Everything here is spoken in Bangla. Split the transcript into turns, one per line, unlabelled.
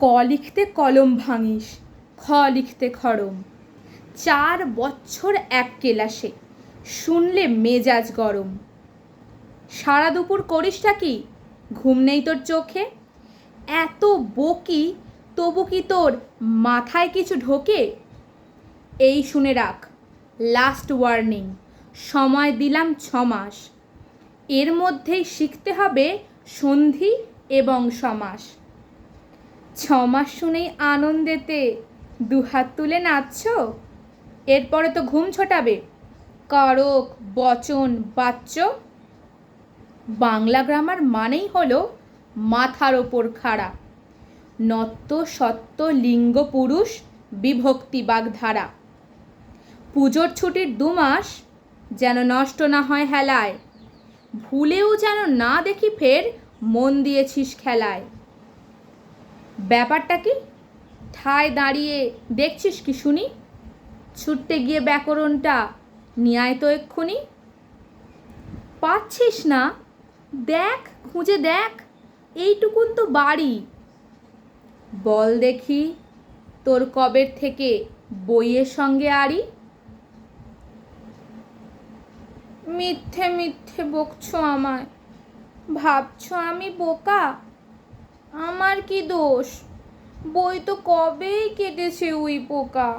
ক লিখতে কলম ভাঙিস, খ লিখতে খড়ম। চার বছর এক কেলাসে, শুনলে মেজাজ গরম। সারা দুপুর করিসটা কি? ঘুম নেই তোর চোখে? এত বকি, তবু কি তোর মাথায় কিছু ঢোকে? এই শুনে রাখ লাস্ট ওয়ার্নিং সময় দিলাম ছ মাস। এর মধ্যেই শিখতে হবে সন্ধি এবং সমাস। ছ মাস শুনেই আনন্দেতে দুহাত তুলে নাচছ? এরপরে তো ঘুম ছোটাবে। কারক, বচন, বাচ্য। বাংলা গ্রামার মানেই হলো মাথার ওপর খাড়া। নত্য, সত্য, লিঙ্গ, পুরুষ, বিভক্তি বাগধারা। পুজোর ছুটির দু মাস যেন নষ্ট না হয় হেলায়। ভুলেও যেন না দেখি ফের মন দিয়েছিস খেলায়। ব্যাপারটা কি? ঠায় দাঁড়িয়ে দেখছিস কি শুনি? ছুটতে গিয়ে ব্যাকরণটা নিয়ে তো এক্ষুনি। পাচ্ছিস না? দেখ, খুঁজে দেখ, এইটুকুন তো বাড়ি। বল দেখি, তোর কবের থেকে বইয়ের সঙ্গে আড়ি? মিথ্যে মিথ্যে বকছো আমায়। ভাবছ আমি বোকা? আমার কি দোষ? বই তো কবেই কেটেছে উই পোকা?